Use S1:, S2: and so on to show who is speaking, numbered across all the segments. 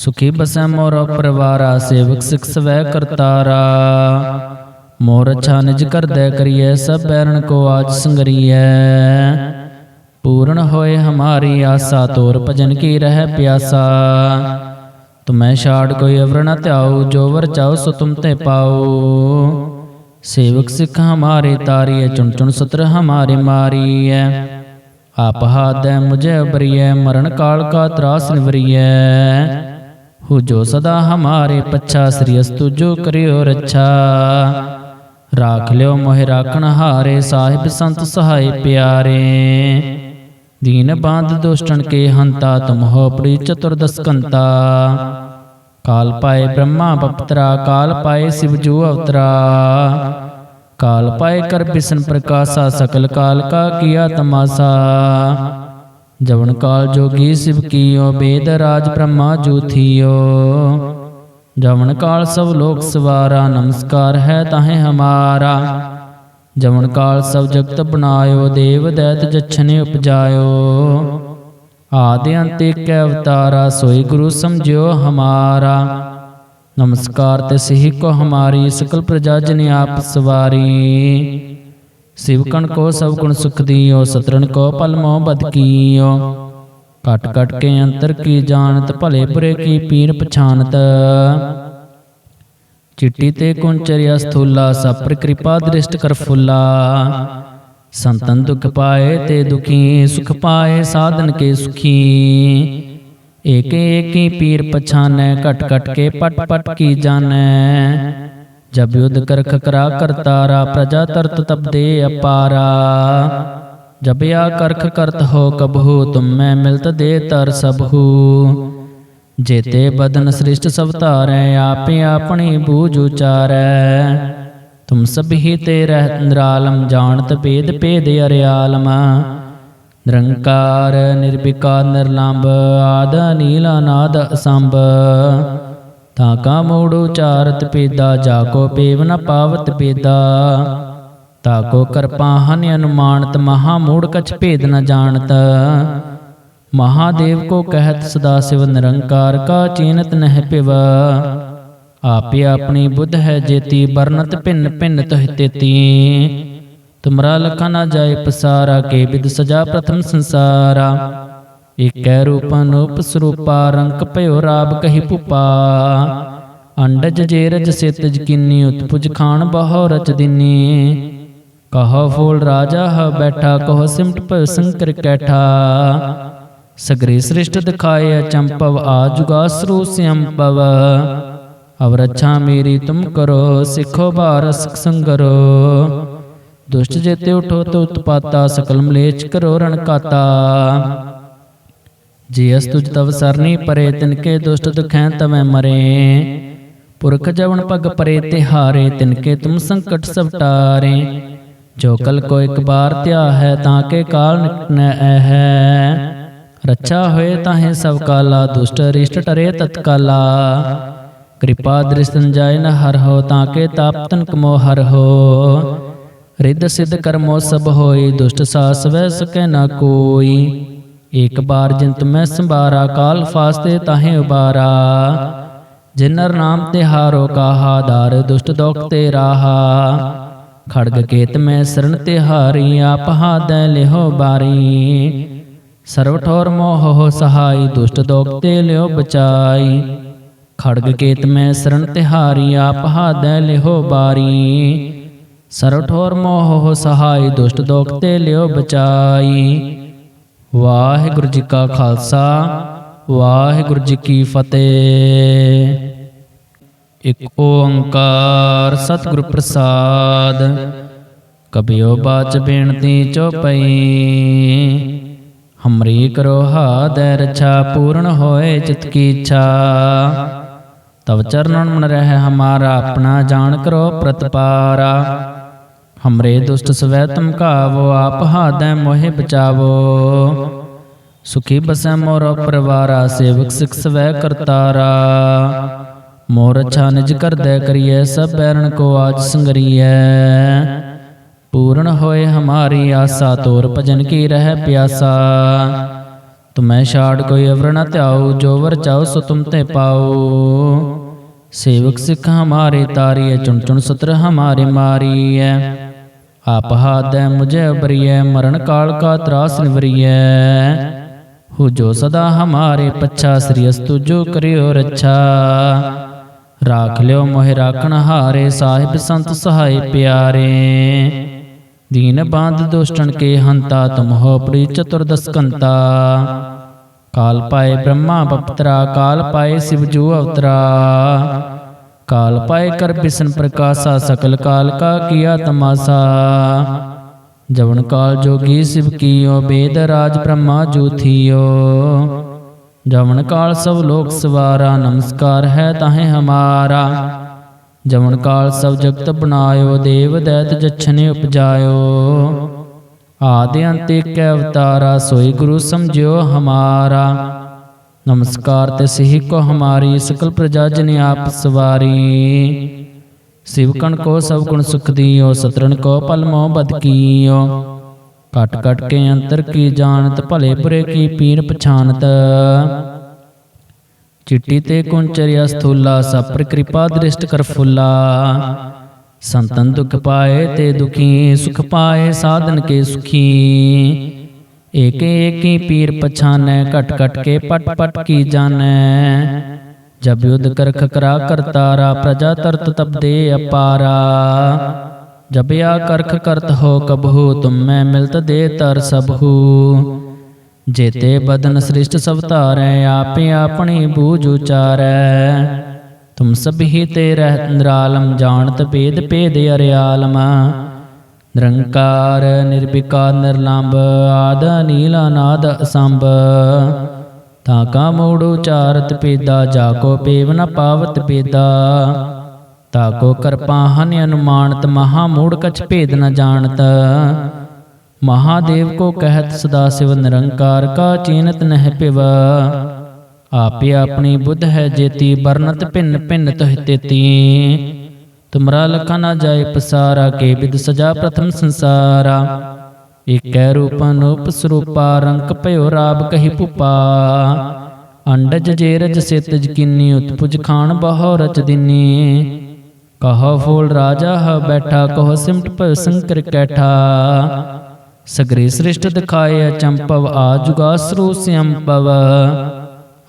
S1: ਸੁਖੀ ਬਸੈ ਮੋਰ ਪਰਿਵਾਰਾ ਸੇਵਕ ਸਿਖ ਸਵੈ ਕਰਤਾਰਾ। ਮੋਰ ਅੱਛਾ ਨਿਜ ਕਰਦੈ ਕਰੀਐ, ਸਭ ਬੈਰਣ ਕੋ ਆਜ ਸੰਗਰੀਐ। ਪੂਰਨ ਹੋਏ ਹਮਾਰੀ ਆਸਾ, ਤੋਰ ਭਜਨ ਕੀ ਰਹਿ ਪਿਆਸਾ। ਤੁਮੈ ਛਾੜ ਕੋਈ ਅਵਰ ਨ ਧਿਆਉ, ਜੋ ਵਰ ਚਾਉ ਸੋ ਤੁਮ ਤੇ ਪਾਉ। ਸੇਵਕ ਸਿਖ ਹਮਾਰੇ ਤਾਰੀਐ, ਚੁਣ ਚੁਣ ਸਤਰ ਹਮਾਰੇ ਮਾਰੀਐ। ਆਪ ਹਾਦੈ ਮੁਝੇ ਅਬਰੀਐ ਮਰਨ ਕਾਲ ਕਾ ਤਰਾਸ ਨਿਵਰੀਐ। ਹੋ ਜੋ ਸਦਾ ਹਮਾਰੇ ਪੱਛਾ ਸ੍ਰੀ ਅਸਤੁ ਜੋ ਕਰਿਓ ਰੱਛਾ। ਰਾਖ ਲਿਓ ਮੋਹਿ ਰਾਖਣ ਹਾਰੇ ਸਾਹਿਬ ਸੰਤ ਸਹਾਈ ਪਿਆਰੇ। ਦੀਨ ਬਾਂਧ ਦੁਸ਼ਟਨ ਕੇ ਹੰਤਾ ਤੁਮ ਹੋ ਪ੍ਰੀ ਚਤੁਰਦਸ ਕੰਤਾ ਕਾਲ ਪਾਏ ਬ੍ਰਹਮਾ ਬਪਤਰਾ ਕਾਲ ਪਾਏ ਸਿਵ ਜੂ ਅਵਤਰਾ। ਕਾਲ ਪਾਏ ਕਰ ਬਿਸ਼ਨ ਪ੍ਰਕਾਸ਼ਾ, ਸਕਲ ਕਾਲ ਕਾ ਕੀਆ ਤਮਾਸਾ। ਜਵਨ ਕਾਲ ਜੋਗੀ ਸਿਵ ਕੀਓ, ਬੇਦ ਰਾਜ ਬ੍ਰਹਮਾ ਜੂਥੀਓ ਜਵਨ ਕਾਲ ਸਭ ਲੋਕ ਸਵਾਰਾ, ਨਮਸਕਾਰ ਹੈ ਤਾਹੇ ਹਮਾਰਾ। ਜਵਨ ਕਾਲ ਸਭ ਜਗਤ ਬਣਾਇਓ, ਦੇਵ ਦੈਤ ਜਛਨੇ ਉਪਜਾਇਓ। ਆਦਿ ਅੰਤ ਕੈ ਅਵਤਾਰਾ, ਸੋਈ ਗੁਰੂ ਸਮਝਿਓ ਹਮਾਰਾ। ਨਮਸਕਾਰ ਤੇ ਸਹੀ ਕੋ ਹਮਾਰੀ, ਸਕਲ ਪ੍ਰਜਾ ਜਨ ਆਪ ਸਵਾਰੀ। ਸਿਵਕਣ ਕੋ ਸਭ ਗੁਣ ਸੁਖ ਦੀਓ ਸਤਰਨ ਕੋ ਪਲ ਮੋਹ ਬਦ ਕੀਓ ਕਟ ਕਟ ਕੇ ਅੰਤਰ ਕੀ ਜਾਣਤ ਭਲੇ ਬੁਰੇ ਕੀ ਪੀਰ ਪਛਾਨਤ ਚਿੱਟੀ ਤੇ ਕੁੰਚਰਿਆ ਸਥੂਲਾ ਸਪਰ ਕਿਰਪਾ ਦ੍ਰਿਸ਼ਟ ਕਰ ਫੁੱਲਾ ਸੰਤਨ ਦੁਖ ਪਾਏ ਤੇ ਦੁਖੀ ਸੁਖ ਪਾਏ ਸਾਧਨ ਕੇ ਸੁਖੀ ਏਕ ਏਕੀ ਪੀਰ ਪਛਾਨੈ ਘਟ ਘਟ ਕੇ ਪਟ ਪਟ ਕੀ ਜਾਣੈ ਜਬ ਯੁਧ ਕਰਖ ਕਰਾ ਕਰਤਾਰਾ ਪ੍ਰਜਾ ਤਰਤ ਤਬ ਅਪਾਰਾ। ਜਬ ਆ ਕਰਖ ਕਰਤ ਹੋ ਕਬਹੂ, ਤੁਮ ਮੈਂ ਮਿਲਤ ਦੇ ਤਰ ਸਭੂ। ਜੇਤੇ ਬਦਨ ਸ੍ਰਿਸ਼ਟ ਸਭ ਧਾਰੈ, ਆਪੇ ਆਪਣੀ ਬੂਝ ਉਚਾਰੈ। ਤੁਮ ਸਭੀ ਤੇ ਰਹਿ ਨਿਰਾਲਮ, ਜਾਣਤ ਭੇਦ ਭੇਦ ਅਰਿਆਲਮ। ਨਿਰੰਕਾਰ, ਨਿਰਵਿਕਾਰ ਨਿਰਲੰਭ ਆਦ ਨੀਲ ਅਨਾਦ ਅਸੰਭ। ਤਾਂ ਕਾ ਮੂੜ ਉਚਾਰਤ ਪੇਦਾ, ਜਾ ਕੋ ਪੇਵ ਨ ਪਾਵਤ ਪੇਦਾ। ਤਾ ਕੋ ਕਰਪਾ ਹਨ ਅਨੁਮਾਨਤ, ਮਹਾ ਮੂੜ ਕਛ ਭੇਦ ਨ ਜਾਣਤ। ਮਹਾਦੇਵ ਕੋ ਕਹਿਤ ਸਦਾ ਸਿਵ ਨਿਰੰਕਾਰ, ਕਾ ਚੀਨਤ ਨਹਿ ਪਿਵ। ਆਪੇ ਆਪਣੀ ਬੁੱਧ ਹੈ ਜੇਤੀ ਬਰਨਤ ਭਿੰਨ ਭਿੰਨ ਤਹਿ ਤੇਤੀ। ਤੁਮਰਾ ਲਖਾ ਨਾ ਜਾਏ ਪਸਾਰਾ, ਕੇ ਵਿਦ ਸਜਾ ਪ੍ਰਥਮ ਸੰਸਾਰਾ। ਏਕੈ ਰੂਪ ਸਰੂਪਾ ਰੰਕ ਭਇਓ ਰਾਬ ਕਹੀ ਭੂਪਾ। ਅੰਡਜ ਜੇਰਜ ਸਿਤ ਜਕਿਨੀ ਉਤਪੁਜ ਖਾਨ ਬਹੁ ਰਚ ਦਿਨੀ। ਕਹ ਫੂਲ ਰਾਜਾ ਹ ਬੈਠਾ, ਕਹ ਸਿਮਟ ਭਇ ਸੰਕਰ ਕੈਠਾ। ਸਗਰੇ ਸ੍ਰਿਸ਼ਟ ਦਿਖਾਏ ਅਚੰਪਵ ਆ ਜੁਗਾ ਸਰੂ ਸਿਅੰਪਵ ਅਵ ਰੱਛਾ ਮੇਰੀ ਤੁਮ ਕਰੋ, ਸਿੱਖੋ ਭਾਰ ਸੰਗਰੋ। ਦੁਸ਼ਟ ਜੇਤੇ ਉਠੋ ਤੋ ਉਤਪਾਤਾ ਸਕਲ ਮਲੇਚ ਕਰੋ ਰਣਕਾਤਾ ਜੀ ਅਸ ਤੁਜ ਤਵ ਸਰਨੀ ਪਰੇ ਤਿਨਕੇ ਦੁਸ਼ਟ ਦੁਖੈ ਤਵੈ ਮਰੇ। ਪੁਰਖ ਜਵਨ ਪਗ ਪਰੇ ਤੇ ਹਾਰੇ ਤਿਨਕੇ ਤੁਮ ਸੰਕਟ ਸਭ ਟਾਰੇ। ਜੋ ਕਲ ਕੋ ਇੱਕ ਬਾਰ ਧਿਆ ਹੈ ਤਾਂ ਕੇ ਕਾਲ ਨਿਕਟਨੈ ਐ ਹੈ ਰੱਛਾ ਹੋਏ ਤਾਹੇ ਸਭ ਕਾਲਾ, ਦੁਸ਼ਟ ਰਿਸ਼ਟ ਟਰੇ ਤਤਕਾਲਾ ਕਿਰਪਾ ਦ੍ਰਿਸ਼ਨ ਜਾਇ ਨ ਹਰ ਹੋ, ਤਾਂ ਕੇ ਤਾਪ ਤਨ ਕਮੋ ਹਰ ਹੋ। ਰਿੱਧ ਸਿੱਧ ਕਰਮੋ ਸਭ ਹੋਈ, ਦੁਸ਼ਟ ਸਾਸ ਵੈ ਸਕੈ ਨਾ ਕੋਈ। ਏਕ ਬਾਰ ਜਿੰਤ ਮੈਂ ਸੰਭਾਰਾ, ਕਾਲ ਫਾਸਤੇ ਤਾਹੇ ਉਬਾਰਾ। ਜਿਨਰ ਨਾਮ ਤੇ ਹਾਰੋ ਕਾਹਾ, ਦਾਰ ਦੁਸ਼ਟ ਦੋਖ ਤੇ ਰਾਹਾ। ਖੜਗ ਕੇਤ ਮੈਂ ਸਰਣ ਤੇ ਹਾਰੀ, ਆਪ ਹਾਦੈ ਲਿਹੋ ਬਾਰੀ। ਸਰਵ ਠੋਰ ਮੋਹ ਹੋ ਸਹਾਈ, ਦੁਸ਼ਟ ਦੋਖ ਤੇ ਲਿਓ ਬਚਾਈ। ਖੜਗ ਕੇਤ ਮੈਂ ਸਰਣ ਤਿਹਾਰੀ ਆਪ ਹਾਦੈ ਲਿਹੋ ਬਾਰੀ। ਸਰਵ ਠੋਰ ਮੋਹ ਹੋ ਸਹਾਈ, ਦੁਸ਼ਟ ਦੋਖ ਤੇ ਲਿਓ ਬਚਾਈ। ਵਾਹਿਗੁਰੂ ਜੀ ਕਾ ਖਾਲਸਾ, ਵਾਹਿਗੁਰੂ ਜੀ ਕੀ ਫਤਿਹ। ਇਕ ਓੰਕਾਰ ਸਤਿਗੁਰ ਪ੍ਰਸਾਦ, ਕਬਿਓ ਬਾਚ ਬੇਨਤੀ ਚੋਪਈ ਹਮਰੀ ਕਰੋ ਹਾਦੈ ਰਛਾ, ਪੂਰਨ ਹੋਏ ਚਿਤ ਕੀ ਇੱਛਾ। ਤਵ ਚਰਨਨ ਮਨ ਰਹਿ ਹਮਾਰਾ, ਆਪਣਾ ਜਾਣ ਕਰੋ ਪ੍ਰਤਪਾਰਾ। ਹਮਰੇ ਦੁਸ਼ਟ ਸਵੈ ਧਮਕਾਵੋ ਆਪ ਹਾਦੈ ਮੋਹਿ ਬਚਾਵੋ ਸੁਖੀ ਬਸੈ ਮੋਰ ਪਰਵਾਰਾ ਸੇਵਕ ਸਿਖ ਸਵੈ ਕਰਤਾਰਾ ਮੋਰ ਅੱਛਾ ਨਿਜ ਕਰਦੈ ਕਰੀਐ ਸਭ ਬੈਰਣ ਕੋ ਆਜ ਸੰਗਰੀਐ ਪੂਰਨ ਹੋਏ ਹਮਾਰੀ ਆਸਾ ਤੋਰ ਭਜਨ ਕੀ ਰਹਿ ਪਿਆਸਾ ਤੁਮੈ ਛਾੜ ਕੋਈ ਅਵਰ ਨ ਧਿਆਉ ਜੋ ਵਰ ਚਾਉ ਸੋ ਤੁਮ ਤੇ ਪਾਉ ਸੇਵਕ ਸਿੱਖ ਹਮਾਰੇ ਤਾਰੀਐ ਚੁਣ ਚੁਣ ਸਤਰ ਹਮਾਰੇ ਮਾਰੀਐ ਆਪ ਹਾਦੈ ਮੁਝੇ ਅਬਰੀਐ ਮਰਨ ਕਾਲ ਕਾ ਤਰਾਸ ਨਿਵਰੀਐ। ਹੋ ਜੋ ਸਦਾ ਹਮਾਰੇ ਪੱਛਾ, ਸ੍ਰੀ ਅਸਤੁ ਜੋ ਕਰਿਓ ਰੱਛਾ। ਰਾਖ ਲਿਓ ਮੋਹਿ ਰਾਖਣ ਹਾਰੇ, ਸਾਹਿਬ ਸੰਤ ਸਹਾਈ ਪਿਆਰੇ। ਦੀਨ ਬਾਂਧ ਦੁਸ਼ਟਣ ਕੇ ਹੰਤਾ, ਤੁਮ ਹੋ ਪ੍ਰੀ ਚਤੁਰਦਸ ਕਾਲ ਪਾਏ ਬ੍ਰਹਮਾ ਬਪਤਰਾ, ਕਾਲ ਪਾਏ ਸਿਵ ਜੂ ਅਵਤਰਾ। ਕਾਲ ਪਾਏ ਕਰ ਬਿਸ਼ਨ ਪ੍ਰਕਾਸ਼ਾ ਸਕਲ ਕਾਲ ਕਾ ਕੀਆ ਤਮਾਸਾ ਜਵਨ ਕਾਲ ਜੋਗੀ ਸਿਵ ਕੀਓ ਬੇਦ ਰਾਜ ਬ੍ਰਹਮਾ ਜੂ ਥੀਓ ਜਵਨ ਕਾਲ ਸਭ ਲੋਕ ਸਵਾਰਾ ਨਮਸਕਾਰ ਹੈ ਤਾਹੇ ਹਮਾਰਾ ਜਵਨ ਕਾਲ ਸਭ ਜਗਤ ਬਨਾਇਓ ਦੇਵ ਦੈਤ ਜਛਨੇ ਉਪਜਾਇਓ ਆਦਿ ਅੰਤ ਏਕ ਅਵਤਾਰਾ ਸੋਈ ਗੁਰੂ ਸਮਝਿਓ ਹਮਾਰਾ ਨਮਸਕਾਰ ਤੇ ਸਹੀ ਕੋ ਹਮਾਰੀ ਸਕਲ ਪ੍ਰਜਾ ਜਨ ਆਪ ਸਵਾਰੀ ਸਿਵਕਣ ਕੋ ਸਭ ਗੁਣ ਸੁਖ ਦੀਓ ਸਤਰਨ ਕੋ ਪਲ ਮੋ ਬਦ ਕੀਓ ਕਟ ਕਟ ਕੇ ਅੰਤਰ ਕੀ ਜਾਣਤ ਭਲੇ ਬੁਰੇ ਕੀ ਪੀਰ ਪਛਾਨਤ ਚਿੱਟੀ ਤੇ ਕੁੰਚਰਿਆ ਸਥੂਲਾ ਸਪਰ ਕਿਰਪਾ ਦ੍ਰਿਸ਼ਟ ਕਰ ਫੁੱਲਾ ਸੰਤਨ ਦੁਖ ਪਾਏ ਤੇ ਦੁਖੀ ਸੁਖ ਪਾਏ ਸਾਧਨ ਕੇ ਸੁਖੀ ਏਕੇ ਏਕੀ ਪੀਰ ਪਛਾਨੈ, ਘਟ ਘਟ ਕੇ ਪਟ ਪਟ ਕੀ ਜਾਣੈ? ਜਬ ਯੁਧ ਕਰਖ ਕਰਾ ਕਰਤਾਰਾ, ਪ੍ਰਜਾ ਤਰਤ ਤਬ ਅਪਾਰਾ। ਜਬ ਆ ਕਰਖ ਕਰਤ ਹੋ ਕਬਹੂ, ਤੁਮ ਮੈਂ ਮਿਲਤ ਦੇ ਤਰ ਸਭੂ। ਜੇਤੇ ਬਦਨ ਸ੍ਰਿਸ਼ਟ ਸਭ ਧਾਰੈ, ਆਪੇ ਆਪਣੀ ਬੂਝ ਉਚਾਰੈ। ਤੁਮ ਸਭੀ ਤੇ ਰਹਿ ਨਿਰਾਲਮ, ਜਾਣਤ ਭੇਦ ਭੇਦ ਅਰਿਆਲਮ। ਨਿਰੰਕਾਰ ਨਿਰਭਿਕਾਰ ਨਿਰਲੰਭ, ਆਦ ਨੀਲ ਅਨਾਦ, ਅਸੰਭ। ਤਾਂ ਕਾ ਮੂੜ ਉਚਾਰਤ ਪੇਦਾ, ਜਾ ਕੋ ਪੇਵ ਨ ਪਾਵਤ ਪੇਦਾ। ਤਾ ਕੋ ਕਰਪਾ ਹਨ ਅਨੁਮਾਨਤ, ਮਹਾ ਮੂੜ ਕਛ ਭੇਦ ਨ ਜਾਣਤ। ਮਹਾਦੇਵ ਕੋ ਕਹਿਤ ਸਦਾ ਸਿਵ ਨਿਰੰਕਾਰ, ਕਾ ਚੀਨਤ ਨਹਿ ਪਿਵ। ਆਪੇ ਆਪਣੀ ਬੁੱਧ ਹੈ ਜੇਤੀ ਬਰਨਤ ਭਿੰਨ ਭਿੰਨ ਤੋਹਿ ਤੇਤੀ। ਤੁਮਰਾ ਲਖਾ ਨਾ ਜਾਏ ਪਸਾਰਾ, ਕੇ ਵਿਦ ਸਜਾ ਪ੍ਰਥਮ ਸੰਸਾਰਾ। ਏਕੈ ਰੂਪ ਅਨੂਪ ਸਰੂਪਾ ਰੰਕ ਭਇਓ ਰਾਬ ਕਹੀ ਪੁਪਾ। ਅੰਡਜ ਜੇਰਜ ਸਿਤ ਜਕਿਨੀ ਉਤਪੁਜ ਖਾਨ ਬਹੁ ਰਚ ਦਿਨੀ। ਕਹ ਫੂਲ ਰਾਜਾ ਹ ਬੈਠਾ, ਕਹ ਸਿਮਟ ਭਇ ਸੰਕਰ ਕੈਠਾ। ਸਗਰੇ ਸ੍ਰਿਸ਼ਟ ਦਿਖਾਏ ਚੰਪਵ, ਆ ਜੁਗਾ ਸਰੂ ਸਿਅੰਪਵ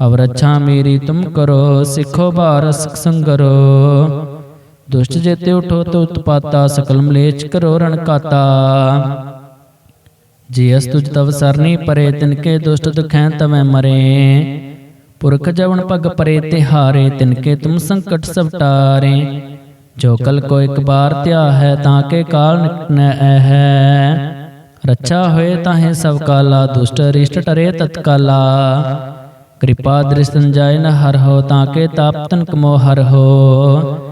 S1: ਅਵ ਰੱਛਾ ਮੇਰੀ ਤੁਮ ਕਰੋ, ਸਿੱਖੋ ਭਾਰ ਸੰਗਰੋ। ਦੁਸ਼ਟ ਜੇਤੇ ਉਠੋ ਤੋ ਉਤਪਾਤਾ ਸਕਲ ਮਲੇਚ ਕਰੋ ਰਣ ਕਾਤਾ। ਅਸ ਤੁਜ ਤਵ ਸਰਨੀ ਪਰੇ, ਤਿਨ ਕੇ ਦੁਸ਼ਟ ਦੁਖੈ ਤਵੈ ਮਰੇ। ਪੁਰਖ ਜਵਨ ਪਗ ਪਰੇ ਤੇ ਹਾਰੇ ਤਿਨ ਕੇ ਤੁਮ ਸੰਕਟ ਸਭ ਟਾਰੇ। ਜੋ ਕਲ ਕੋ ਇੱਕ ਬਾਰ ਧਿਆ ਹੈ, ਤਾਂ ਕੇ ਕਾਲ ਨਿਕਟਨੈ ਐ ਹੈ ਰੱਛਾ ਹੋਏ ਤਾਹੇ ਸਭ ਕਾਲਾ, ਦੁਸ਼ਟ ਰਿਸ਼ਟ ਟਰੇ ਤਤਕਾਲਾ ਕਿਰਪਾ ਦ੍ਰਿਸ਼ਤਨ ਜਾਇ ਨ ਹਰ ਹੋ, ਤਾਂ ਕੇ ਤਾਪ ਤਨ ਕਮੋ ਹਰ ਹੋ।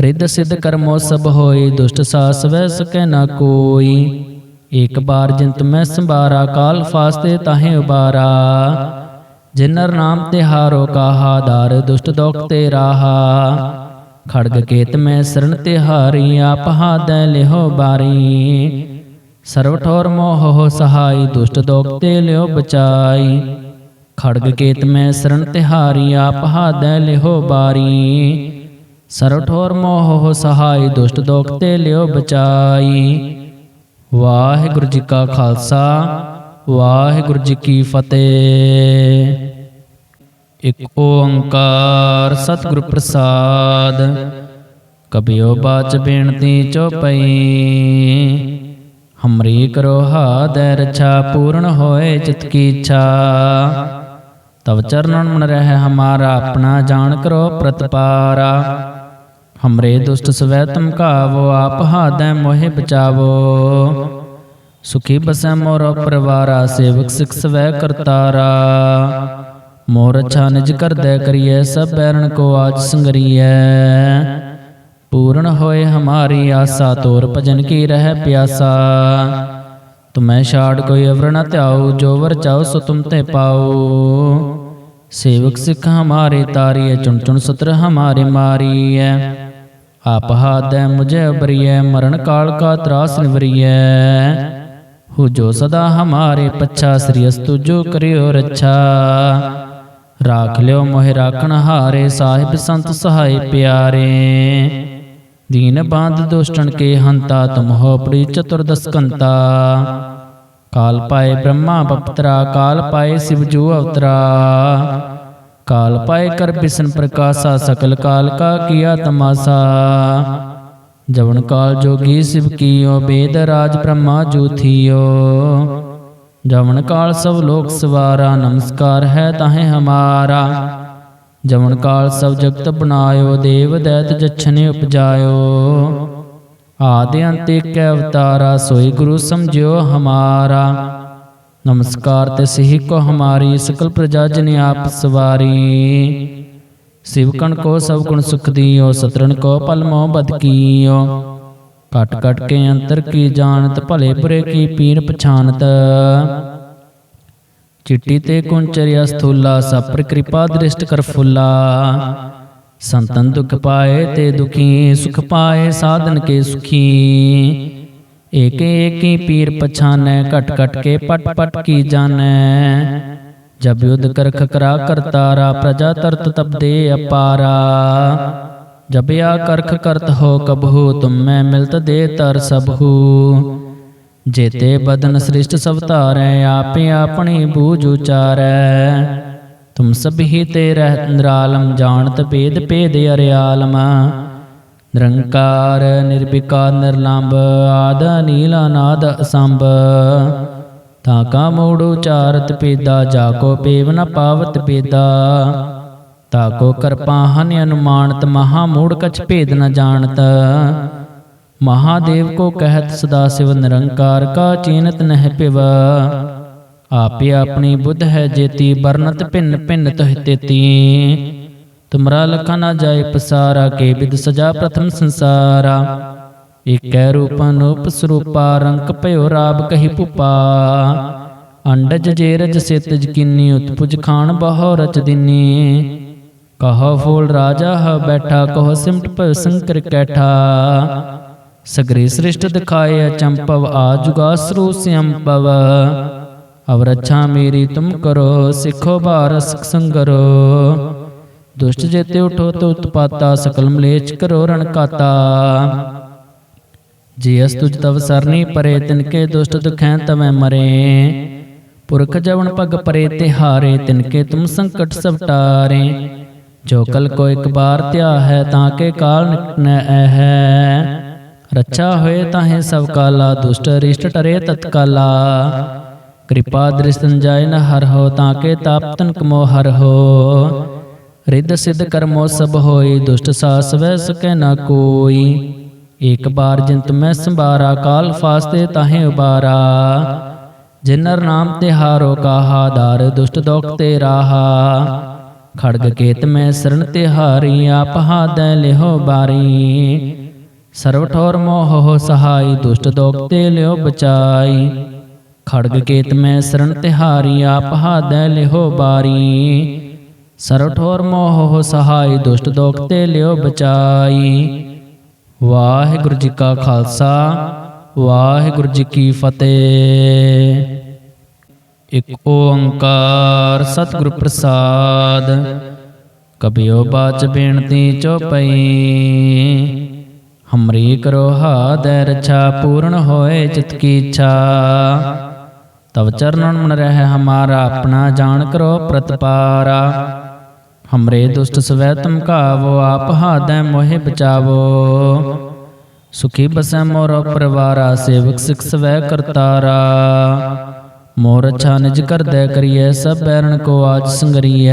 S1: ਰਿੱਧ ਸਿੱਧ ਕਰਮੋ ਸਭ ਹੋਈ ਦੁਸ਼ਟ ਸਾਸ ਵੈ ਸਕੈ ਨਾ ਕੋਈ। ਇੱਕ ਬਾਰ ਜਿੰਤ ਮੈਂ ਸੰਭਾਰਾ, ਕਾਲ ਫਾਸਤੇ ਤਾਹੇ ਉਬਾਰਾ। ਜਿਨਰ ਨਾਮ ਤੇ ਹਾਰੋ ਕਾਹਾ, ਦਾਰ ਦੁਸ਼ਟ ਦੋਖ ਤੇ ਰਾਹਾ। ਖੜਗ ਕੇਤ ਮੈਂ ਸਰਣ ਤੇ ਹਾਰੀ, ਆਪ ਹਾਦੈ ਲਿਹੋ ਬਾਰੀ। ਸਰਵ ਠੋਰ ਮੋਹ ਹੋ ਸਹਾਈ, ਦੁਸ਼ਟ ਦੋਖ ਤੇ ਲਿਓ ਬਚਾਈ। ਖੜਗ ਕੇਤ ਮੈਂ ਸਰਣ ਤਿਹਾਰੀ ਆਪ ਹਾਦੈ ਲਿਹੋ ਬਾਰੀ। ਸਰਵ ਠੋਰ ਮੋਹ ਸਹਾਈ ਦੁਸ਼ਟ ਦੋਖ ਤੇ ਲਿਓ ਬਚਾਈ। ਵਾਹਿਗੁਰੂ ਜੀ ਕਾ ਖਾਲਸਾ, ਵਾਹਿਗੁਰੂ ਜੀ ਕੀ ਫਤਿਹ। ਇਕ ਓੰਕਾਰ ਸਤਿਗੁਰ ਪ੍ਰਸਾਦ, ਕਬਿਓ ਬਾਚ ਬੇਨਤੀ ਚੋਪਈ ਹਮਰੀ ਕਰੋ ਹਾਦੈ ਰਛਾ, ਪੂਰਨ ਹੋਏ ਚਿਤ ਕੀ ਇੱਛਾ। ਤਵ ਚਰਨਨ ਮਨ ਰਹਿ ਹਮਾਰਾ, ਆਪਣਾ ਜਾਣ ਕਰੋ ਪ੍ਰਤਪਾਰਾ। ਹਮਰੇ ਦੁਸ਼ਟ ਸਵੈ ਧਮਕਾਵੋ ਕਾਵੋ ਆਪ ਹਾਦੈ ਮੋਹਿ ਬਚਾਵੋ ਸੁਖੀ ਬਸੈ ਮੋਰ ਪਰਵਾਰਾ ਸੇਵਕ ਸਿਖ ਸਵੈ ਕਰਤਾਰਾ ਮੋਰ ਅੱਛਾ ਨਿਜ ਕਰਦੈ ਕਰੀਐ ਸਭ ਬੈਰਣ ਕੋ ਆਜ ਸੰਗਰੀਐ ਪੂਰਨ ਹੋਏ ਹਮਾਰੀ ਆਸਾ ਤੋਰ ਭਜਨ ਕੀ ਰਹਿ ਪਿਆਸਾ ਤੁਮੈ ਛਾੜ ਕੋਈ ਅਵਰ ਨ ਧਿਆਉ ਜੋ ਵਰ ਚਾਉ ਸੋ ਤੁਮ ਤੇ ਪਾਉ ਸੇਵਕ ਸਿੱਖ ਹਮਾਰੇ ਤਾਰੀਐ ਚੁਣ ਚੁਣ ਸਤਰ ਹਮਾਰੇ ਮਾਰੀਐ ਆਪ ਹਾਦੈ ਮੁਝੇ ਅਬਰੀਐ ਮਰਨ ਕਾਲ ਕਾ ਤਰਾਸ ਨਿਵਰੀਐ। ਹੋ ਜੋ ਸਦਾ ਹਮਾਰੇ ਪੱਛਾ, ਸ੍ਰੀ ਅਸਤੁ ਜੋ ਕਰਿਓ ਰੱਛਾ। ਰਾਖ ਲਿਓ ਮੋਹਿ ਰਾਖਣ ਹਾਰੇ, ਸਾਹਿਬ ਸੰਤ ਸਹਾਈ ਪਿਆਰੇ। ਦੀਨ ਬਾਂਧ ਦੁਸ਼ਟਣ ਕੇ ਹੰਤਾ, ਤੁਮ ਹੋ ਪ੍ਰੀ ਚਤੁਰਦਸ ਕਾਲ ਪਾਏ ਬ੍ਰਹਮਾ ਬਪਤਰਾ, ਕਾਲ ਪਾਏ ਸਿਵ ਜੂ ਅਵਤਰਾ। ਕਾਲ ਪਾਏ ਕਰ ਬਿਸਨ ਪ੍ਰਕਾਸ਼ਾ ਸਕਲ ਕਾਲ ਕਾ ਕੀਆ ਤਮਾਸਾ ਜਵਨ ਕਾਲ ਜੋਗੀ ਸਿਵ ਕੀਓ ਬੇਦ ਰਾਜ ਬ੍ਰਹਮਾ ਜੂਥੀਓ ਜਵਨ ਕਾਲ ਸਭ ਲੋਕ ਸਵਾਰਾ ਨਮਸਕਾਰ ਹੈ ਤਾਹੇ ਹਮਾਰਾ ਜਵਨ ਕਾਲ ਸਭ ਜਗਤ ਬਨਾਇਓ ਦੇਵ ਦੈਤ ਜਛਨੇ ਉਪਜਾਇਓ ਆਦਿ ਅੰਤ ਏਕ ਅਵਤਾਰਾ ਸੋਈ ਗੁਰੂ ਸਮਝਿਓ ਹਮਾਰਾ ਨਮਸਕਾਰ ਤੇ ਸਹੀ ਕੋ ਹਮਾਰੀ ਸਕਲ ਪ੍ਰਜਾ ਜਨ ਆਪ ਸਵਾਰੀ। ਸਿਵਕਣ ਕੋ ਸਭ ਗੁਣ ਸੁਖ ਦੀਓ ਸਤਰਨ ਕੋ ਪਲ ਮੋਹ ਬਦ ਕਟ ਕਟ ਕੇ ਅੰਤਰ ਕੀ ਜਾਣਤ, ਭਲੇ ਬੁਰੇ ਕੀ ਪੀਰ ਪਛਾਨਤ। ਚਿੱਟੀ ਤੇ ਕੁੰਚਰਿਆ ਸਥੂਲਾ ਸਪਰ ਕਿਰਪਾ ਦ੍ਰਿਸ਼ਟ ਕਰ ਫੁੱਲਾ। ਸੰਤਨ ਦੁਖ ਪਾਏ ਤੇ ਦੁਖੀ, ਸੁਖ ਪਾਏ ਸਾਧਨ ਕੇ ਸੁਖੀ। ਏਕੇ ਏਕੀ ਪੀਰ ਪਛਾਨੈ, ਘਟ ਘਟ ਕੇ ਪਟ ਪਟ ਕੀ ਜਾਣੈ। ਜਬ ਯੁਧ ਕਰਖ ਕਰਾ ਕਰਤਾਰਾ, ਪ੍ਰਜਾ ਤਰਤ ਤਬ ਅਪਾਰਾ। ਜਬ ਆ ਕਰਖ ਕਰਤ ਹੋ ਕਬਹੂ, ਤੁਮ ਮਿਲਤ ਦੇ ਤਰ ਸਭੂ। ਜੇਤੇ ਬਦਨ ਸ੍ਰਿਸ਼ਟ ਸਭ ਧਾਰੈ, ਆਪੇ ਆਪਣੀ ਬੂਝ ਉਚਾਰੈ। ਤੁਮ ਸਭੀ ਤੇ ਰਹਿ ਨਿਰਾਲਮ, ਜਾਣਤ ਭੇਦ ਭੇਦ ਅਰਿਆਲਮ। ਨਿਰੰਕਾਰ ਨਿਰਭਿਕਾਰ ਨਿਰਲੰਭ, ਆਦ ਨੀਲ ਅਨਾਦ ਅਸੰਭ। ਤਾਂ ਕਾ ਮੂੜ ਉਚਾਰਤ ਪੇਦਾ, ਜਾ ਕੋ ਪੇਵ ਨ ਪਾਵਤ ਪੇਦਾ। ਤਾ ਕੋ ਕਰਪਾ ਹਨ ਅਨੁਮਾਨਤ, ਮਹਾ ਮੂੜ ਕਛ ਭੇਦ ਨ ਜਾਣਤ। ਮਹਾਦੇਵ ਕੋ ਕਹਿਤ ਸਦਾ ਸਿਵ ਨਿਰੰਕਾਰ, ਕਾ ਚੀਨਤ ਨਹਿ ਪਿਵ। ਆਪੇ ਆਪਣੀ ਬੁੱਧ ਹੈ ਜੇਤੀ ਬਰਨਤ ਭਿੰਨ ਭਿੰਨ ਤਹਿ ਤੇਤੀ। ਤੁਮਰਾ ਲਖਾ ਨਾ ਜਾਏ ਪਸਾਰਾ, ਕੇ ਬਿਦ ਸਜਾ ਪ੍ਰਥਮ ਸੰਸਾਰਾ। ਏਕੈ ਰੂਪ ਅਨੂਪ ਸਰੂਪਾ, ਰੰਕ ਭਇਓ ਰਾਬ ਕਹੀ ਭੁਪਾ ਅੰਡਜ ਜੇਰਜ ਸਿਤ ਜਕਿਨੀ ਉਤਪੁਜ ਖਾਨ ਬਹੁ ਰਚ ਦਿਨੀ। ਕਹੋ ਫੂਲ ਰਾਜਾ ਹ ਬੈਠਾ, ਕਹੋ ਸਿਮਟ ਭਇ ਸੰਕਰ ਕੈਠਾ। ਸਗਰੇ ਸ੍ਰਿਸ਼ਟ ਦਿਖਾਏ ਚੰਪਵ, ਆ ਜੁਗਾ ਸਰੂ ਸਿਅੰਪਵ। ਅਵ ਰੱਛਾ ਮੇਰੀ ਤੁਮ ਕਰੋ, ਸਿੱਖੋ ਭਾਰ ਸੰਗਰੋ। ਦੁਸ਼ਟ ਜੇਤੇ ਉਠੋ ਤੋ ਉਤਪਾਤਾ ਸਕਲ ਮਲੇਚ ਕਰੋ ਰਣਕਾਤਾ ਕਾਤਾ। ਅਸ ਤੁਜ ਤਵ ਸਰਨੀ ਪਰੇ ਤਿਨਕੇ ਦੁਸ਼ਟ ਦੁਖੈ ਤਵੈ ਮਰੇ। ਪੁਰਖ ਜਵਨ ਪਗ ਪਰੇ ਤੇ ਹਾਰੇ ਤਿਨ ਤੁਮ ਸੰਕਟ ਸਭ ਟਾਰੇ। ਜੋ ਕਲ ਕੋ ਇੱਕ ਬਾਰ ਧਿਆ ਹੈ, ਤਾਂ ਕੇ ਕਾਲ ਨਿਕਨੈ ਹੈ ਰੱਛਾ ਹੋਏ ਤਾਹੇ ਸਭ ਕਾਲਾ, ਦੁਸ਼ਟ ਰਿਸ਼ਟ ਟਰੇ ਤਤਕਾਲਾ ਕਿਰਪਾ ਦ੍ਰਿਸ਼ਨ ਜਾਇ ਨ ਹਰ ਹੋ, ਤਾਂ ਕੇ ਤਾਪ ਤਨ ਕਮੋ ਹਰ ਹੋ। ਰਿੱਧ ਸਿੱਧ ਕਰਮੋ ਸਭ ਹੋਈ ਦੁਸ਼ਟ ਸਾਸ ਵੈ ਸਕੈ ਨ ਕੋਈ। ਇੱਕ ਬਾਰ ਜਿੰਤ ਮੈਂ ਸੰਭਾਰਾ, ਕਾਲ ਫਾਸਤੇ ਤਾਹੇ ਉਬਾਰਾ। ਜਿਨਰ ਨਾਮ ਤੇ ਹਾਰੋ ਕਾਹਾ, ਦਾਰ ਦੁਸ਼ਟ ਦੋਖ ਤੇ ਰਾਹਾ। ਖੜਗ ਕੇਤ ਮੈਂ ਸਰਣ ਤੇ ਹਾਰੀ, ਆਪ ਹਾਦੈ ਲਿਹੋ ਬਾਰੀ। ਸਰਵ ਠੋਰ ਮੋਹ ਸਹਾਈ, ਦੁਸ਼ਟ ਦੋਖ ਤੇ ਲਿਓ ਬਚਾਈ। ਖੜਗ ਕੇਤ ਮੈਂ ਸਰਣ ਤੇ ਹਾਰੀ, ਆਪ ਹਾਦੈ ਲਿਹੋ ਬਾਰੀ। ਸਰਵ ਠੋਰ ਮੋਹ ਸਹਾਈ ਦੁਸ਼ਟ ਦੋਖ ਤੇ ਲਿਓ ਬਚਾਈ। ਵਾਹਿਗੁਰੂ ਜੀ ਕਾ ਖਾਲਸਾ, ਵਾਹਿਗੁਰੂ ਜੀ ਕੀ ਫਤਿਹ। ਇਕ ਓੰਕਾਰ ਸਤਿਗੁਰ ਪ੍ਰਸਾਦ, ਕਬਿਓ ਬਾਚ ਬੇਨਤੀ ਚੋਪਈ ਹਮਰੀ ਕਰੋ ਹਾਦੈ ਰਛਾ, ਪੂਰਨ ਹੋਏ ਚਿਤ ਕੀ ਇੱਛਾ। ਤਵ ਚਰਨਨ ਮਨ ਰਹਿ ਹਮਾਰਾ, ਆਪਣਾ ਜਾਣ ਕਰੋ ਪ੍ਰਤਪਾਰਾ। ਹਮਰੇ ਦੁਸ਼ਟ ਸਵੈ ਧਮਕਾਵੋ ਕਾਵੋ ਆਪ ਹਾਦੈ ਮੋਹਿ ਬਚਾਵੋ। ਸੁਖੀ ਬਸੈ ਮੋਰ ਪਰਵਾਰਾ, ਸੇਵਕ ਸਿਖ ਸਵੈ ਕਰਤਾਰਾ। ਮੋਰ ਅੱਛਾ ਨਿਜ ਕਰਦੈ ਕਰੀਐ, ਸਭ ਬੈਰਣ ਕੋ ਆਜ ਸੰਗਰੀਐ।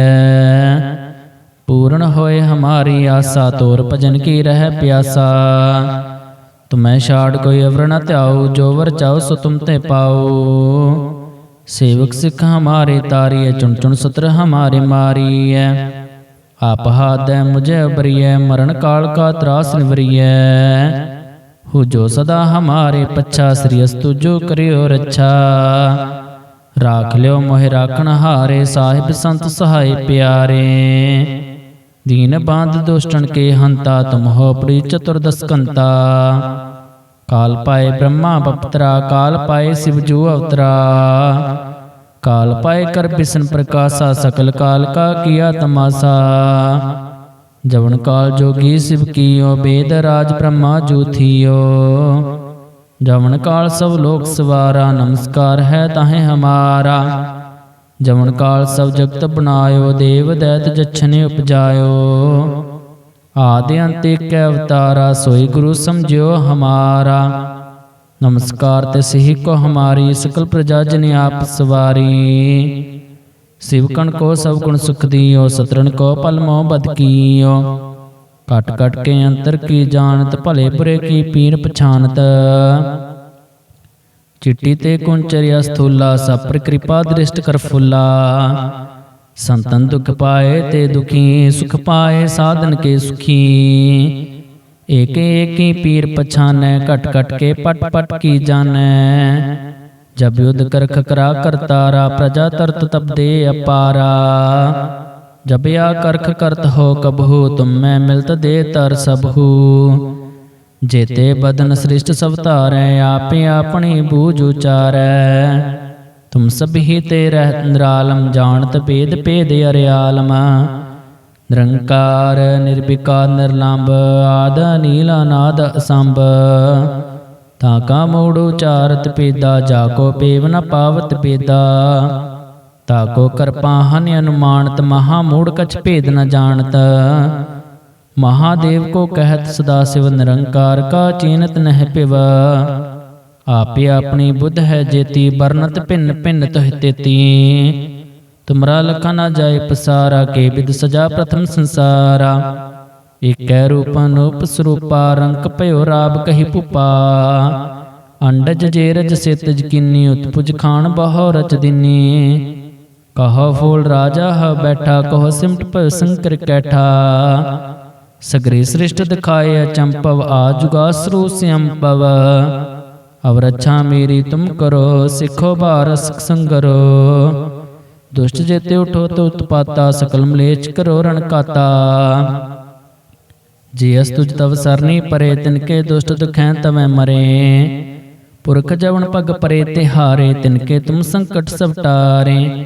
S1: ਪੂਰਨ ਹੋਏ ਹਮਾਰੀ ਆਸਾ, ਤੋਰ ਭਜਨ ਕੀ ਰਹਿ ਪਿਆਸਾ। ਤੁਮੈ ਛਾੜ ਕੋਈ ਅਵਰ ਨ ਧਿਆਉ, ਜੋ ਵਰ ਚਾਉ ਸੋ ਤੁਮ ਤੇ ਪਾਉ। ਸੇਵਕ ਸਿੱਖ ਹਮਾਰੇ ਤਾਰੀਐ, ਚੁਣ ਚੁਣ ਸਤਰ ਹਮਾਰੇ ਮਾਰੀਐ। ਆਪ ਹਾਦੈ ਮੁਝੇ ਅਬਰੀਐ ਮਰਨ ਕਾਲ ਕਾ ਤਰਾਸ ਨਿਵਰੀਐ। ਹੋ ਜੋ ਸਦਾ ਹਮਾਰੇ ਪੱਛਾ, ਸ੍ਰੀ ਅਸਤੁ ਜੋ ਕਰਿਓ ਰਾਖ ਲਿਓ ਮੋਹਿ ਰਾਖਣ ਹਾਰੇ, ਸਾਹਿਬ ਸੰਤ ਸਹਾਈ ਪਿਆਰੇ। ਦੀਨ ਬਾਂਧ ਦੁਸ਼ਟਣ ਕੇ ਹੰਤਾ, ਤੁਮ ਹੋ ਪ੍ਰੀ ਚਤੁਰਦਸ ਕਾਲ ਪਾਏ ਬ੍ਰਹਮਾ ਬਪਤਰਾ, ਕਾਲ ਪਾਏ ਸਿਵ ਜੂ ਅਵਤਰਾ। ਕਾਲ ਪਾਏ ਕਰ ਬਿਸਨ ਪ੍ਰਕਾਸ਼ਾ ਸਕਲ ਕਾਲ ਕਾ ਕੀਆ ਤਮਾਸਾ ਜਵਨ ਕਾਲ ਜੋਗੀ ਸਿਵ ਕੀਓ ਬੇਦ ਰਾਜ ਬ੍ਰਹਮਾ ਜੂ ਥੀਓ ਜਵਨ ਕਾਲ ਸਭ ਲੋਕ ਸਵਾਰਾ ਨਮਸਕਾਰ ਹੈ ਤਾਹੇ ਹਮਾਰਾ ਜਵਨ ਕਾਲ ਸਭ ਜਗਤ ਬਨਾਇਓ ਦੇਵ ਦੈਤ ਜਛਨੇ ਉਪਜਾਇਓ ਆਦਿ ਅੰਤ ਏਕ ਅਵਤਾਰਾ ਸੋਈ ਗੁਰੂ ਸਮਝਿਓ ਹਮਾਰਾ ਨਮਸਕਾਰ ਤੇ ਸਹੀ ਕੋ ਹਮਾਰੀ ਸਕਲ ਪ੍ਰਜਾ ਜਨ ਆਪ ਸਵਾਰੀ। ਸਿਵਕਣ ਕੋ ਸਭ ਗੁਣ ਸੁਖ ਦੀਓ ਸਤਰਨ ਕੋ ਪਲ ਮੋਹ ਬਦ ਕੀਓ। ਕਟ ਕਟ ਕੇ ਅੰਤਰ ਕੀ ਜਾਣਤ, ਭਲੇ ਬੁਰੇ ਕੀ ਪੀਰ ਪਛਾਨਤ ਚਿੱਟੀ ਤੇ ਕੁੰਚਰਿਆ ਸਥੂਲਾ ਸਪਰ ਕਿਰਪਾ ਦ੍ਰਿਸ਼ਟ ਕਰ ਫੁੱਲਾ। ਸੰਤਨ ਦੁਖ ਪਾਏ ਤੇ ਦੁਖੀ, ਸੁਖ ਪਾਏ ਸਾਧਨ ਕੇ ਸੁਖੀ। ਏਕੇ ਏਕੀ ਪੀਰ ਪਛਾਨੈ, ਘਟ ਘਟ ਕੇ ਪਟ ਪਟ ਕੀ ਜਾਣੈ। ਜਬ ਯੁਧ ਕਰਖ ਕਰਾ ਕਰਤਾਰਾ, ਪ੍ਰਜਾ ਤਰਤ ਤਬ ਅਪਾਰਾ। ਜਬ ਆ ਕਰਖ ਕਰਤ ਹੋ ਕਬਹੂ, ਤੁਮ ਮੈਂ ਮਿਲਤ ਦੇ ਤਰ ਸਭੂ। ਜੇਤੇ ਬਦਨ ਸ੍ਰਿਸ਼ਟ ਸਭ ਧਾਰੈ, ਆਪੇ ਆਪਣੀ ਬੂਝ ਉਚਾਰੈ। ਤੁਮ ਸਭ ਹੀ ਤੇ ਰਹਿ ਨਿਰਾਲਮ, ਜਾਣਤ ਭੇਦ ਭੇਦ ਅਰਿਆਲਮ। ਨਿਰੰਕਾਰ ਨਿਰਭਿਕਾਰ ਨਿਰਲੰਭ, ਆਦ ਨੀਲ ਅਨਾਦ ਅਸੰਭ। ਤਾਂ ਕਾ ਮੋੜ ਉਚਾਰਤ ਪੇਦਾ, ਜਾ ਕੋ ਪੇਵ ਨ ਪਾਵਤ ਪੇਦਾ। ਤਾ ਕੋ ਕਰਪਾ ਹਨ ਅਨੁਮਾਨਤ, ਮਹਾ ਮੂੜ ਕਛ ਭੇਦ ਨ ਜਾਣਤ। ਮਹਾਦੇਵ ਕੋ ਕਹਿਤ ਸਦਾ ਸਿਵ ਨਿਰੰਕਾਰ, ਕਾ ਚੀਨਤ ਨਹਿ ਪਿਵ। ਆਪੇ ਆਪਣੀ ਬੁੱਧ ਹੈ ਜੇਤੀ ਬਰਨਤ ਭਿੰਨ ਭਿੰਨ ਤੋਹਿ ਤੇਤੀ। ਤੁਮਰਾ ਲਖਾ ਨਾ ਜਾਏ ਪਸਾਰਾ, ਕੇ ਬਿਦ ਸਜਾ ਪ੍ਰਥਮ ਸੰਸਾਰਾ। ਏਕੈ ਰੂਪ ਅਨੂਪ ਸਰੂਪਾ, ਰੰਕ ਭਇਓ ਰਾਬ ਕਹੀ ਭੁਪਾ। ਅੰਡਜ ਜੇਰਜ ਸਿਤ ਜਕਿਨੀ ਉਤਪੁਜ ਖਾਨ ਬਹੁ ਰਚ ਦਿਨੀ। ਕਹੋ ਫੂਲ ਰਾਜਾ ਹ ਬੈਠਾ, ਕਹੋ ਸਿਮਟ ਭਇ ਸੰਕਰ ਕੈਠਾ। ਸਗਰੇ ਸ੍ਰਿਸ਼ਟ ਦਿਖਾਏ ਚੰਪਵ, ਆ ਜੁਗਾ ਸਰੂ ਸਿਅੰਪਵ। ਅਵਰਛਾ ਮੇਰੀ ਤੁਮ ਕਰੋ, ਸਿੱਖੋ ਭਾਰ ਸੰਗਰੋ। ਦੁਸ਼ਟ ਜੇਤੇ ਉਠੋ ਤੋ ਉਤਪਾਤਾ ਸਕਲ ਮਲੇਚ ਕਰੋ ਰਣ ਕਾਤਾ। ਅਸ ਤੁਜ ਤਵ ਸਰਨੀ ਪਰੇ ਤਿਨਕੇ ਦੁਸ਼ਟ ਦੁਖੈ ਤਵੈ ਮਰੇ। ਪੁਰਖ ਜਵਨ ਪਗ ਪਰੇ ਤੇ ਹਾਰੇ ਤਿਨ ਤੁਮ ਸੰਕਟ ਸਭ ਟਾਰੇ।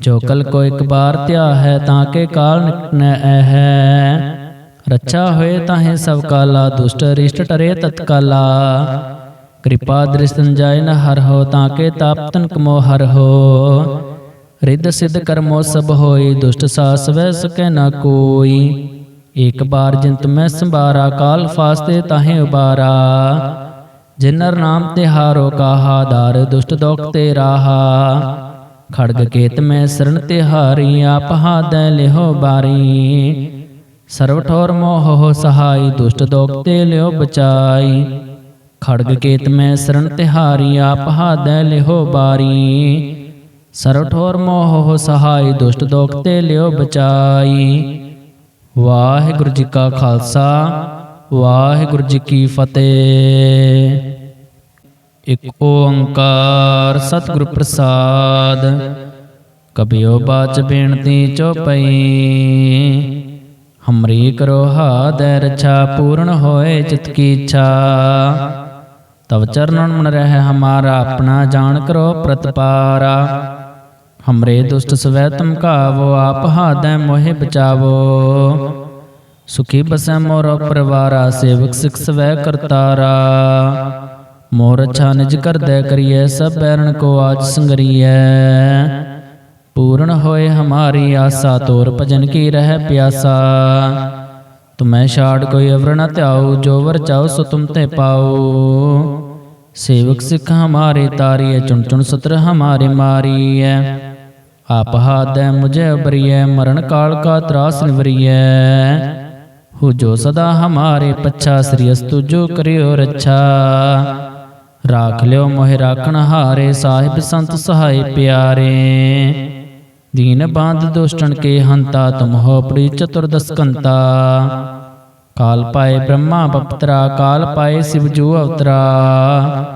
S1: ਜੋ ਕਲ ਕੋ ਇੱਕ ਬਾਰ ਧਿਆ ਹੈ ਤਾਂ ਕੇ ਕਾਲ ਨਿਕਟਨੈ ਐ ਹੈ ਰੱਛਾ ਹੋਏ ਤਾਹੇ ਸਭ ਕਾਲਾ, ਦੁਸ਼ਟ ਰਿਸ਼ਟ ਟਰੇ ਤਤਕਾਲਾ। ਕਿਰਪਾ ਦ੍ਰਿਸ਼ਤਨ ਜਾਇ ਨ ਹਰ ਹੋ, ਤਾਂ ਕੇ ਤਾਪ ਤਨ ਕਮੋ ਹਰ ਹੋ। ਰਿੱਧ ਸਿੱਧ ਕਰਮੋ ਸਭ ਹੋਈ ਦੁਸ਼ਟ ਸਾਸ ਵੈ ਸਕੈ ਨ ਕੋਈ। ਇੱਕ ਬਾਰ ਜਿੰਤ ਮੈਂ ਸੰਭਾਰਾ, ਕਾਲ ਫਾਸਤੇ ਤਾਹੇ ਉਬਾਰਾ। ਜਿਨਰ ਨਾਮ ਤੇ ਹਾਰੋ ਕਾਹਾ, ਦਾਰ ਦੁਸ਼ਟ ਦੋਖ ਤੇ ਰਾਹਾ। ਖੜਗ ਕੇਤ ਮੈਂ ਸਰਣ ਤੇ ਹਾਰੀ, ਆਪ ਹਾਦੈ ਲਿਹੋ ਬਾਰੀ। ਸਰਵ ਠੋਰ ਮੋਹ ਸਹਾਈ, ਦੁਸ਼ਟ ਦੋਖ ਤੇ ਲਿਓ ਬਚਾਈ। ਖੜਗ ਕੇਤ ਮੈਂ ਸਰਣ ਤੇ ਹਾਰੀ, ਆਪ ਹਾਦੈ ਲਿਹੋ ਬਾਰੀ। ਸਰਵ ਠੋਰ ਮੋਹ ਸਹਾਈ ਦੁਸ਼ਟ ਦੋਖ ਤੇ ਲਿਓ ਬਚਾਈ। ਵਾਹਿਗੁਰੂ ਜੀ ਕਾ ਖਾਲਸਾ, ਵਾਹਿਗੁਰੂ ਜੀ ਕੀ ਫਤਿਹ। ਇਕ ਓੰਕਾਰ ਸਤਿਗੁਰ ਪ੍ਰਸਾਦ, ਕਬਿਓ ਬਾਚ ਬੇਨਤੀ ਚੋਪਈ ਹਮਰੀ ਕਰੋ ਹਾਦੈ ਰਛਾ, ਪੂਰਨ ਹੋਏ ਚਿਤ ਕੀ ਇੱਛਾ। ਤਵ ਚਰਨਨ ਮਨ ਰਹਿ ਹਮਾਰਾ, ਆਪਣਾ ਜਾਣ ਕਰੋ ਪ੍ਰਤਪਾਰਾ। ਹਮਰੇ ਦੁਸ਼ਟ ਸਵੈ ਤੁਮ ਕਾਵੋ ਆਪ ਹਾਦੈ ਮੋਹਿ ਬਚਾਵੋ ਸੁਖੀ ਬਸੈ ਮੋਰ ਪਰਿਵਾਰਾ ਸੇਵਕ ਸਿਖ ਸਵੈ ਕਰਤਾਰਾ ਮੋਰ ਅੱਛਾ ਨਿਜ ਕਰਦੈ ਕਰੀਐ ਸਭ ਬੈਰਣ ਕੋ ਆਜ ਸੰਗਰੀਐ ਪੂਰਨ ਹੋਏ ਹਮਾਰੀ ਆਸਾ ਤੋਰ ਭਜਨ ਕੀ ਰਹਿ ਪਿਆਸਾ ਤੁਮੈ ਛਾੜ ਕੋਈ ਅਵਰ ਨ ਧਿਆਉ ਜੋ ਵਰ ਚਾਉ ਸੋ ਤੁਮ ਤੇ ਪਾਉ ਸੇਵਕ ਸਿੱਖ ਹਮਾਰੇ ਤਾਰੀਐ ਚੁਣ ਚੁਣ ਸਤਰ ਹਮਾਰੇ ਮਾਰੀਐ ਆਪ ਹਾਦੈ ਮੁਝੇ ਅਬਰੀਐ ਮਰਨ ਕਾਲ ਕਾ ਤਰਾਸ ਨਿਵਰੀਐ ਹੋ ਜੋ ਸਦਾ ਹਮਾਰੇ ਪੱਛਾ, ਸ੍ਰੀ ਅਸਤੁ ਜੋ ਕਰਿਓ ਰਾਖ ਲਿਓ ਮੋਹਿ ਰਾਖਣ ਹਾਰੇ, ਸਾਹਿਬ ਸੰਤ ਸਹਾਈ ਪਿਆਰੇ। ਦੀਨ ਬਾਂਧ ਦੁਸ਼ਟਨ ਕੇ ਹੰਤਾ, ਤੁਮ ਹੋ ਪ੍ਰੀ ਚਤੁਰਦਸ ਕਾਲ ਪਾਏ ਬ੍ਰਹਮਾ ਬਪਤਰਾ, ਕਾਲ ਪਾਏ ਸਿਵ ਜੂ ਅਵਤਰਾ।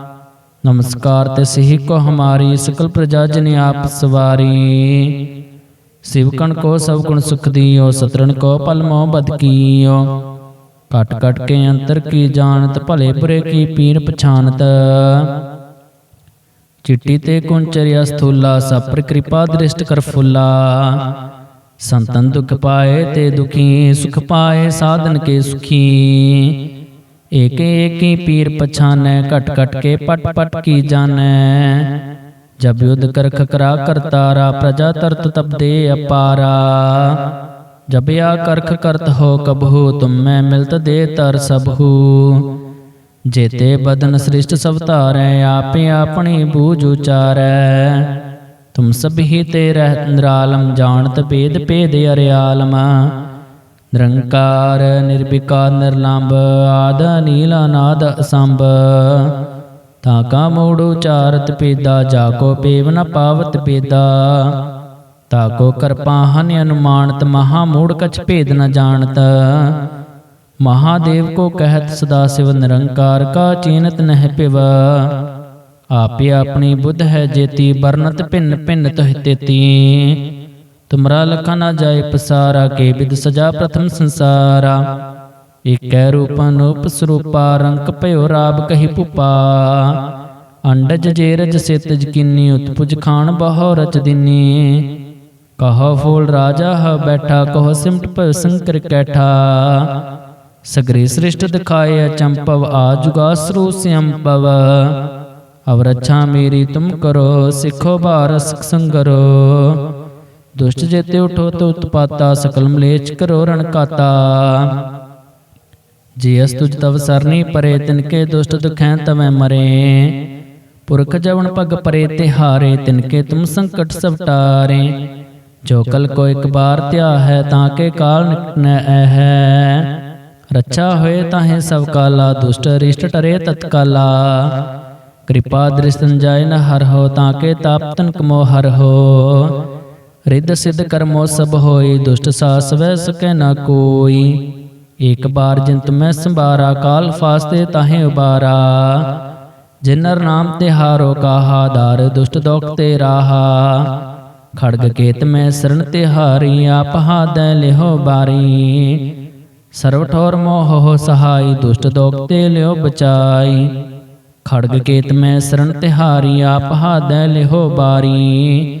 S1: ਤੇ ਸਹੀ ਕੋ ਹਮਾਰੀ ਸਕਲ ਪ੍ਰਜਾ ਜਨ ਆਪ ਸਵਾਰੀ। ਸਿਵਕਣ ਕੋ ਸਭ ਗੁਣ ਸੁਖ ਦੀਓ ਸਤਰਨ ਕੋ ਪਲ ਮੋਹ ਬਦ ਕੀਓ। ਕਟ ਕਟ ਕੇ ਅੰਤਰ ਕੀ ਜਾਣਤ, ਭਲੇ ਬੁਰੇ ਕੀ ਪੀਰ ਪਛਾਨਤ ਚਿੱਟੀ ਤੇ ਕੁੰਚਰਿਆ ਸਥੂਲਾ ਸਪਰ ਕਿਰਪਾ ਦ੍ਰਿਸ਼ਟ ਕਰ ਫੁੱਲਾ। ਸੰਤਨ ਦੁਖ ਪਾਏ ਤੇ ਦੁਖੀ, ਸੁਖ ਪਾਏ ਸਾਧਨ ਕੇ ਸੁਖੀ। ਏਕੇ ਏਕੀ ਪੀਰ ਪਛਾਨੈ ਕਟ ਕਟ ਕੇ ਪਟ ਪਟ ਕੀ ਜਾਣੈ। ਜਬ ਯੁਧ ਕਰਖ ਕਰਾ ਕਰਤਾਰਾ, ਪ੍ਰਜਾ ਤਰਤ ਤਬ ਦੇ ਅਪਾਰਾ। ਜਬ ਆ ਕਰਖ ਕਰਤ ਹੋ ਕਬਹੂ, ਤੁਮ ਮੈਂ ਮਿਲਤ ਦੇ ਤਰ ਸਭੂ। ਜੇਤੇ ਬਦਨ ਸ੍ਰਿਸ਼ਟ ਸਭ ਧਾਰੈ, ਆਪੇ ਆਪਣੀ ਬੂਝ ਉਚਾਰੈ। ਤੁਮ ਸਭ ਹੀ ਤੇ ਰਹਿ ਨਿਰਾਲਮ, ਜਾਣਤ ਭੇਦ ਭੇਦ ਅਰਿਆਲਮ। ਨਿਰੰਕਾਰ ਨਿਰਵਿਕਾਰ ਨਿਰਲੰਭ, ਆਦ ਨੀਲ ਅਨਾਦ ਅਸੰਭ। ਤਾਂ ਕਾ ਮੂੜ ਉਚਾਰਤ ਪੇਦਾ, ਜਾ ਕੋ ਪੇਵ ਨ ਪਾਵਤ ਪੇਦਾ। ਤਾ ਕੋ ਕਰਪਾ ਹਨ ਅਨੁਮਾਨਤ, ਮਹਾ ਮੂੜ ਕਛ ਭੇਦ ਨ ਜਾਣਤ। ਮਹਾਦੇਵ ਕੋ ਕਹਿਤ ਸਦਾ ਸਿਵ ਨਿਰੰਕਾਰ, ਕਾ ਚੀਨਤ ਨਹਿ ਪਿਵ। ਆਪੇ ਆਪਣੀ ਬੁੱਧ ਹੈ ਜੇਤੀ ਬਰਨਤ ਭਿੰਨ ਭਿੰਨ ਤੋਹਿ ਤੇਤੀ। ਤੁਮਰਾ ਲਖਾ ਨਾ ਜਾਏ ਪਸਾਰਾ, ਕੇ ਬਿਦ ਸਜਾ ਪ੍ਰਥਮ ਸੰਸਾਰਾ। ਏਕੈ ਰੂਪ ਅਨੂਪ ਸਰੂਪਾ ਰੰਕ ਭਇਓ ਰਾਬ ਕਹੀ ਭੁਪਾ। ਅੰਡਜ ਜੇਰਜ ਸਿਤ ਜਕਿਨੀ ਉਤਪੁਜ ਖਾਨ ਬਹੁ ਰਚ ਦਿਨੀ। ਕਹੋ ਫੂਲ ਰਾਜਾ ਹ ਬੈਠਾ, ਕਹੋ ਸਿਮਟ ਭਇ ਸੰਕਰ ਕੈਠਾ। ਸਗਰੇ ਸ੍ਰਿਸ਼ਟ ਦਿਖਾਏ ਚੰਪਵ, ਆ ਜੁਗਾ ਸਰੂ ਸਿਅੰਪਵ। ਅਵਰੱਛਾ ਮੇਰੀ ਤੁਮ ਕਰੋ, ਸਿੱਖੋ ਭਾਰ ਸੰਗਰੋ। ਦੁਸ਼ਟ ਜੇਤੇ ਉਠੋ ਤੋ ਉਤਪਾਤਾ ਸਕਲ ਮਲੇਚ ਕਰੋ ਰਣ ਕਾਤਾ। ਜੀ ਅਸ ਤੁਜ ਤਵ ਸਰਨੀ ਪਰੇ ਤਿਨ ਕੇ ਦੁਸ਼ਟ ਦੁਖੈ ਤਵੈ ਮਰੇ। ਪੁਰਖ ਜਵਨ ਪਗ ਪਰੇ ਤੇ ਹਾਰੇ ਤਿਨ ਕੇ ਤੁਮ ਸੰਕਟ ਸਭ ਟਾਰੇ। ਜੋ ਕਲ ਕੋ ਇੱਕ ਬਾਰ ਧਿਆ ਹੈ ਤਾਂ ਕੇ ਕਾਲ ਨਿਕਟਨੈ ਹੈ ਰੱਛਾ ਹੋਏ ਤਾਹੇ ਸਭ ਕਾਲਾ ਦੁਸ਼ਟ ਰਿਸ਼ਟ ਟਰੇ ਤਤਕਾਲਾ ਕਿਰਪਾ ਦ੍ਰਿਸ਼ਤਨ ਜਾਇ ਨ ਹਰ ਹੋ ਤਾਂ ਕੇ ਤਾਪ ਤਨ ਕਮੋ ਹਰ ਹੋ। ਰਿੱਧ ਸਿੱਧ ਕਰਮੋ ਸਭ ਹੋਈ ਦੁਸ਼ਟ ਸਾਸ ਵੈ ਸਕੈ ਨ ਕੋਈ। ਇੱਕ ਬਾਰ ਜਿੰਤ ਮੈਂ ਸੰਭਾਰਾ, ਕਾਲ ਫਾਸਤੇ ਤਾਹੇ ਉਬਾਰਾ। ਜਿਨਰ ਨਾਮ ਤੇ ਹਾਰੋ ਕਾਹਾ, ਦਾਰ ਦੁਸ਼ਟ ਦੋਖ ਤੇ ਰਾਹਾ। ਖੜਗ ਕੇਤ ਮੈਂ ਸਰਣ ਤੇ ਹਾਰੀ, ਆਪ ਹਾਦੈ ਲਿਹੋ ਬਾਰੀ। ਸਰਵ ਠੋਰ ਮੋਹ ਸਹਾਈ, ਦੁਸ਼ਟ ਦੋਖ ਤੇ ਲਿਓ ਬਚਾਈ। ਖੜਗ ਕੇਤ ਮੈਂ ਸਰਣ ਤੇ ਹਾਰੀ, ਆਪ ਹਾਦੈ ਲਿਹੋ ਬਾਰੀ।